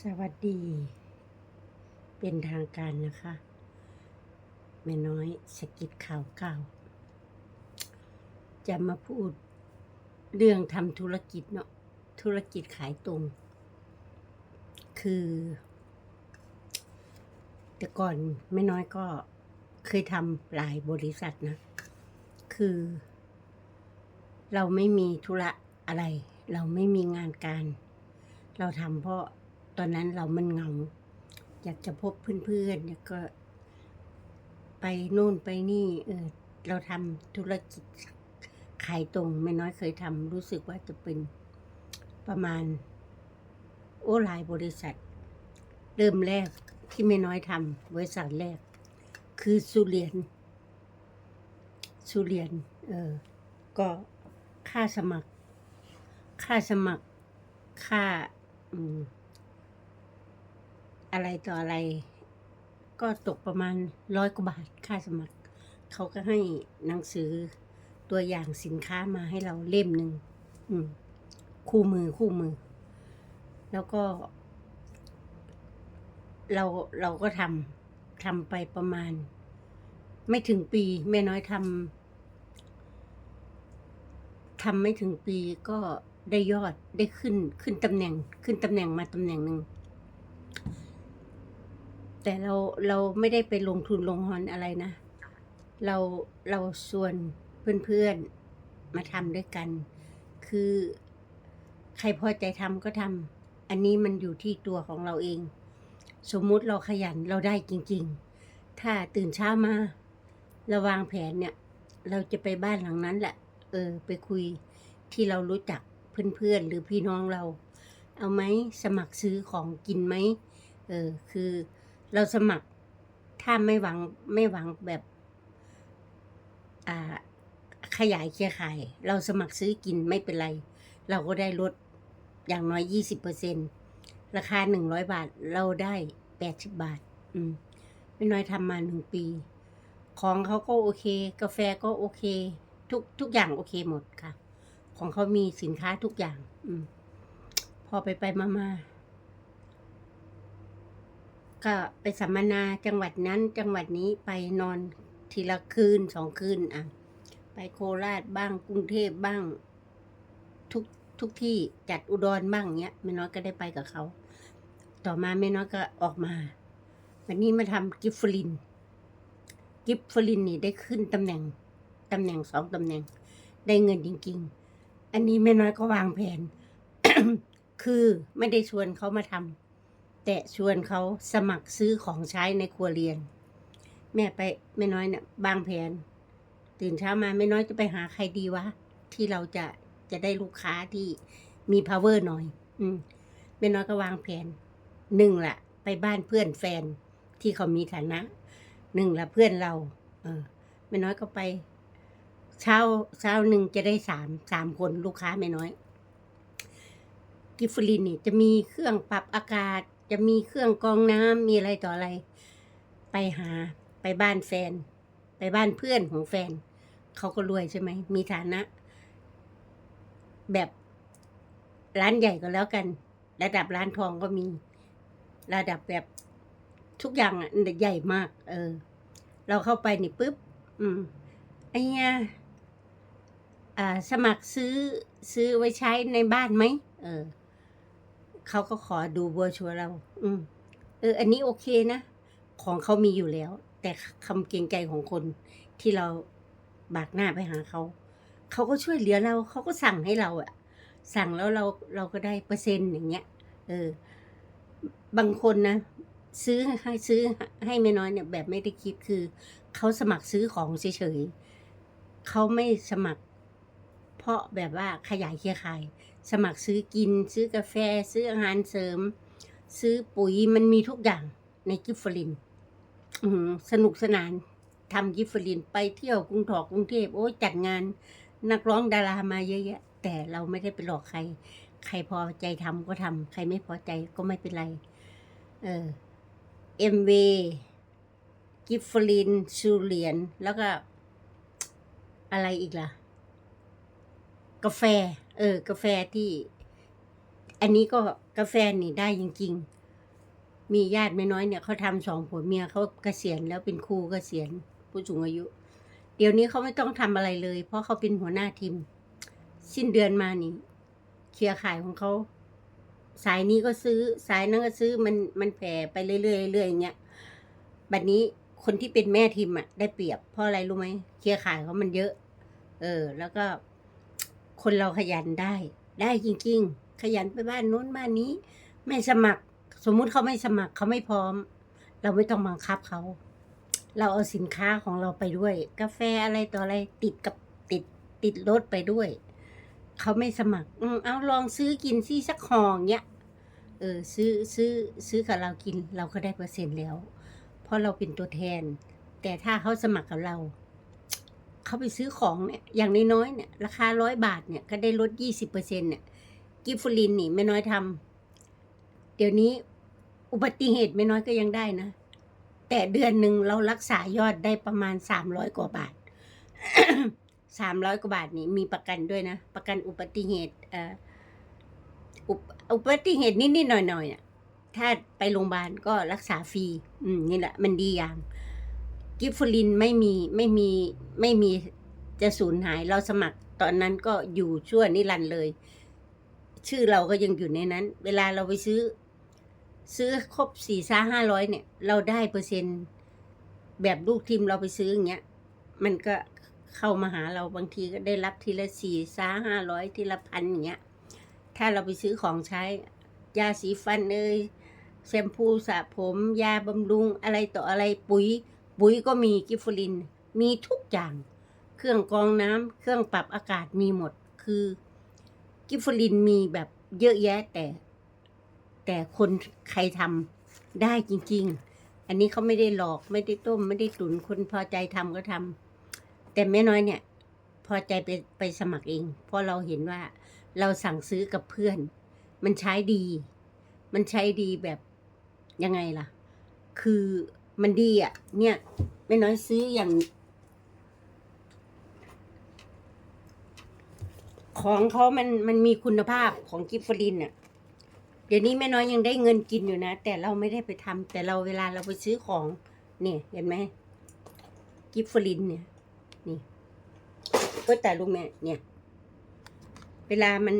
สวัสดี เป็นทางการนะคะ แม่น้อยสกิดข่าวเก่า จะมาพูดเรื่องทำธุรกิจเนาะธุรกิจขายตรง คือ แต่ก่อนแม่น้อยก็เคยทำหลายบริษัทนะ คือ เราไม่มีธุระอะไร เราไม่มีงานการเราทำเพราะ ตอนนั้นเรามันเหงา อยากจะพบเพื่อนๆแล้วก็ไปนู่นไปนี่เออเราทำธุรกิจขายตรงไม่น้อยเคยทำรู้สึกว่าจะเป็นประมาณ โอ้หลายบริษัท เริ่มแรกที่ไม่น้อยทำบริษัทแรก คือสุเรียนสุเรียนเออก็ค่าสมัคร ค่าสมัคร ค่าอืม อะไรต่ออะไร ก็ตกประมาณร้อยกว่าบาทค่าสมัคร เขาก็ให้หนังสือตัวอย่างสินค้ามาให้เราเล่มหนึ่งคู่มือคู่มือ แล้วก็ เราเราก็ทำทำไปประมาณ ไม่ถึงปีแม่น้อยทำทำไม่ถึงปีก็ได้ยอดได้ขึ้นขึ้นตำแหน่ง ขึ้นตำแหน่งมาตำแหน่งหนึ่ง แต่เราเราไม่ได้ไปลงทุนลงฮอนอะไรนะ เราเราชวนเพื่อนๆมาทำด้วยกัน คือใครพอใจทำก็ทำอันนี้มันอยู่ที่ตัวของเราเอง สมมุติเราขยันเราได้จริง ๆ ถ้าตื่นเช้ามาเราวางแผนเนี่ย เราจะไปบ้านหลังนั้นแหละ เออ ไปคุยที่เรารู้จักเพื่อนๆหรือพี่น้องเรา เอาไหมสมัครซื้อของกินไหมเออคือ เราสมัครถ้าไม่หวังไม่หวังแบบอ่าขยายเครือข่าย เราสมัครซื้อกินไม่เป็นไร เราก็ได้ลดอย่างน้อยยี่สิบเปอร์เซ็นราคาหนึ่งร้อยบาทเราได้แปดสิบบาท อืมไม่น้อยทำมาหนึ่งปี ของเขาก็โอเค กาแฟก็โอเค ทุกทุกอย่างโอเคหมดค่ะ ของเขามีสินค้าทุกอย่าง อืมพอไปไปมามา ก็ไปสัมมนาจังหวัดนั้นจังหวัดนี้ไปนอนทีละคืนสองคืนอะ ไปโคราชบ้างกรุงเทพบ้าง ทุกทุกที่จัดอุดรบ้างเนี้ยแม่น้อยก็ได้ไปกับเขา ต่อมาแม่น้อยก็ออกมา วันนี้มาทำกิฟฟลิน กิฟฟลินนี่ได้ขึ้นตำแหน่งตำแหน่งสองตำแหน่ง ได้เงินจริง ๆ อันนี้แม่น้อยก็วางแผน คือไม่ได้ชวนเขามาทำ แต่ชวนเขาสมัครซื้อของใช้ในครัวเรือนแม่ไปแม่น้อยเนี่ยบางแผน ตื่นเช้ามาแม่น้อยจะไปหาใครดีวะ ที่เราจะจะได้ลูกค้าที่มี power หน่อย อืมแม่น้อยก็วางแผนหนึ่งละไปบ้านเพื่อนแฟนที่เขามีฐานะหนึ่งละเพื่อนเรา เออแม่น้อยก็ไป เช้าเช้าหนึ่งจะได้สามสามคนลูกค้าไม่น้อย กิฟฟลินนี่จะมีเครื่องปรับอากาศ จะมีเครื่องกรองน้ำมีอะไรต่ออะไร ไปหาไปบ้านแฟน ไปบ้านเพื่อนของแฟน เขาก็รวยใช่ไหม มีฐานะ แบบร้านใหญ่ก็แล้วกัน ระดับร้านทองก็มี ระดับแบบทุกอย่างอะใหญ่มาก เออ เราเข้าไปนี่ปุ๊บ อืมไอ้เนี่ยอ่าสมัครซื้อซื้อไว้ใช้ในบ้านไหมเออ เขาก็ขอดูบัวชัวร์เรา อืม เออ อันนี้โอเคนะ ของเขามีอยู่แล้ว แต่คำเกรงใจของคนที่เราบากหน้าไปหาเขา เขาก็ช่วยเหลือเรา เขาก็สั่งให้เราอะสั่งแล้วเราเราก็ได้เปอร์เซ็นต์อย่างเงี้ย เออ บางคนนะซื้อให้ซื้อให้ไม่น้อยเนี่ยแบบไม่ได้คิดคือ เขาสมัครซื้อของเฉยๆเขาไม่สมัคร เพราะแบบว่าขยายเครือข่าย สมัครซื้อกิน ซื้อกาแฟ ซื้ออาหารเสริม ซื้อปุ๋ยมันมีทุกอย่างในกิฟฟลินสนุกสนานทำกิฟฟลินไปเที่ยวกรุงทอกกรุงเทพโอ้จัดงานนักร้องดารามาเยอะแยะ แต่เราไม่ได้ไปหลอกใคร ใครพอใจทำก็ทำใครไม่พอใจก็ไม่เป็นไร เออเอ็มวีกิฟฟลินชูเหรียญแล้วก็อะไรอีกล่ะ กาแฟ เออ กาแฟที่ อันนี้ก็กาแฟนี่ได้จริงมีญาติไม่น้อยเนี่ยเขาทำสองผัวเมียเขาเกษียณแล้วเป็นครูเกษียณผู้สูงอายุ เดี๋ยวนี้เขาไม่ต้องทำอะไรเลย เพราะเขาเป็นหัวหน้าทีม สิ้นเดือนมานี่เคลียร์ขายของเขาสายนี้ก็ซื้อสายนั้นก็ซื้อมันมันแผ่ไปเรื่อยๆเรื่อยๆอย่างเงี้ยบัดนี้คนที่เป็นแม่ทีมอะ ได้เปรียบเพราะอะไรรู้ไหมเคลียร์ขายเขามันเยอะ เออ แล้วก็ คนเราขยันได้ ได้จริง ๆ ขยันไปบ้านโน้นบ้านนี้ ไม่สมัคร สมมุติเขาไม่สมัครเขาไม่พร้อม เราไม่ต้องบังคับเขา เราเอาสินค้าของเราไปด้วย กาแฟอะไรต่ออะไรติดกับติดติดรถไปด้วย เขาไม่สมัคร อืมเอาลองซื้อกินซี่สักห่องเงี้ยเออซื้อซื้อซื้อกับเรากินเราก็ได้เปอร์เซ็นต์แล้ว เพราะเราเป็นตัวแทน แต่ถ้าเขาสมัครกับเรา เขาไปซื้อของเนี่ยอย่างน้อยๆเนี่ยราคาร้อยบาทเนี่ยก็ได้ลดยี่สิบเปอร์เซ็นเนี่ยกิฟฟูลินนี่ไม่น้อยทำเดี๋ยวนี้อุบัติเหตุไม่น้อยก็ยังได้นะ แต่เดือนหนึ่งเรารักษายอดได้ประมาณสามร้อยกว่าบาทสามร้อยกว่าบาทนี่มีประกันด้วยนะ ประกันอุบัติเหตุเอ่ออุปอุบัติเหตุนิดๆหน่อยๆน่ะถ้าไปโรงพยาบาลก็รักษาฟรี อืมนี่แหละ มันดีอย่าง กิฟฟลินไม่มีไม่มีไม่มีจะสูญหายเราสมัครตอนนั้นก็อยู่ชั่วนิรันดร์เลย ชื่อเราก็ยังอยู่ในนั้น เวลาเราไปซื้อ ซื้อครบสี่ซ่าห้าร้อยเนี่ย เราได้เปอร์เซ็นต์แบบลูกทีมเราไปซื้ออย่างเงี้ย มันก็เข้ามาหาเราบางทีก็ได้รับทีละสี่ซ่าห้าร้อยทีละพันอย่างเงี้ย ถ้าเราไปซื้อของใช้ยาสีฟันเอยแชมพูสระผม ยาบำรุงอะไรต่ออะไรปุ๋ย ปุ๋ยก็มีกิฟฟลิน มีทุกอย่าง เครื่องกรองน้ำเครื่องปรับอากาศมีหมด คือกิฟฟลินมีแบบเยอะแยะแต่ แต่คนใครทำได้จริง ๆ อันนี้เขาไม่ได้หลอกไม่ได้ต้ม ไม่ได้ตุนคนพอใจทำก็ทำแต่แม่น้อยเนี่ย พอใจไปไปสมัครเอง เพราะเราเห็นว่าเราสั่งซื้อกับเพื่อน มันใช้ดี มันใช้ดีแบบยังไงล่ะ คือ มันดีอะ เนี่ยแม่น้อยซื้ออย่าง ของเขามันมันมีคุณภาพของกิฟฟลินอะ เดี๋ยวนี้แม่น้อยยังได้เงินกินอยู่นะ แต่เราไม่ได้ไปทำแต่เราเวลาเราไปซื้อของ เนี่ย เห็นไหมกิฟฟลินเนี่ย นี่ก็แต่ลุงแม่ เนี่ย เวลามัน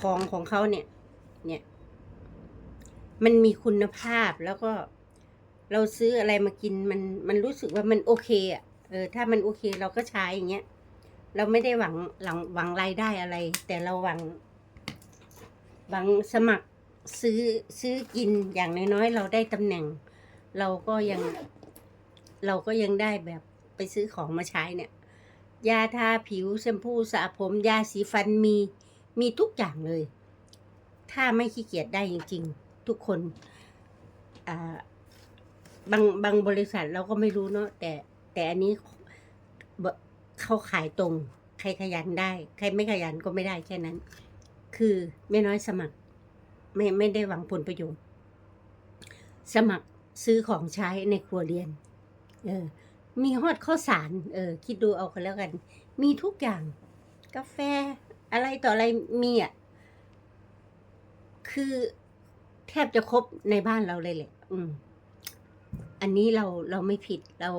ของของเขาเนี่ย เนี่ย มันมีคุณภาพแล้วก็ เราซื้ออะไรมากินมันมันรู้สึกว่ามันโอเคอะเออถ้ามันโอเคเราก็ใช้อย่างเงี้ยเราไม่ได้หวังหลังหวังรายได้อะไร แต่เราหวังหวังสมัครซื้อซื้อกินอย่างน้อยๆเราได้ตำแหน่ง เราก็ยัง เราก็ยังได้แบบไปซื้อของมาใช้เนี่ย ยาทาผิวแชมพูสระผมยาสีฟันมีมีทุกอย่างเลย ถ้าไม่ขี้เกียจได้จริง ๆ ทุกคนอ่า บางบางบริษัทเราก็ไม่รู้เนาะแต่แต่อันนี้เขาขายตรง ใครขยันได้ ใครไม่ขยันก็ไม่ได้แค่นั้น คือไม่น้อยสมัคร ไม่ไม่ได้หวังผลประโยชน์ สมัครซื้อของใช้ในครัวเรือนเออ มีฮอดข้าวสาร เออ คิดดูเอากันแล้วกัน มีทุกอย่าง กาแฟ อะไรต่ออะไรมีอะ คือแทบจะครบในบ้านเราเลยแหละ อืม อันนี้เราเราไม่ผิดเรา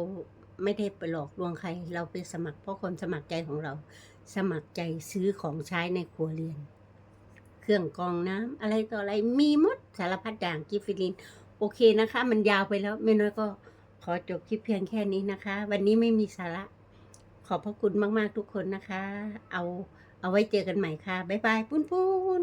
ไม่ได้ไปหลอกลวงใคร เราไปสมัครเพราะความสมัครใจของเรา สมัครใจซื้อของใช้ในครัวเรือน เครื่องกรองน้ำอะไรต่ออะไรมีหมดสารพัดอย่างกิฟฟิลิน โอเคนะคะ มันยาวไปแล้วไม่น้อยก็ขอจบคลิปเพียงแค่นี้นะคะ วันนี้ไม่มีสาระ ขอบพระคุณมาก ๆ ทุกคนนะคะ เอาเอาไว้เจอกันใหม่ค่ะ บ๊ายบายปุ้นปุ้น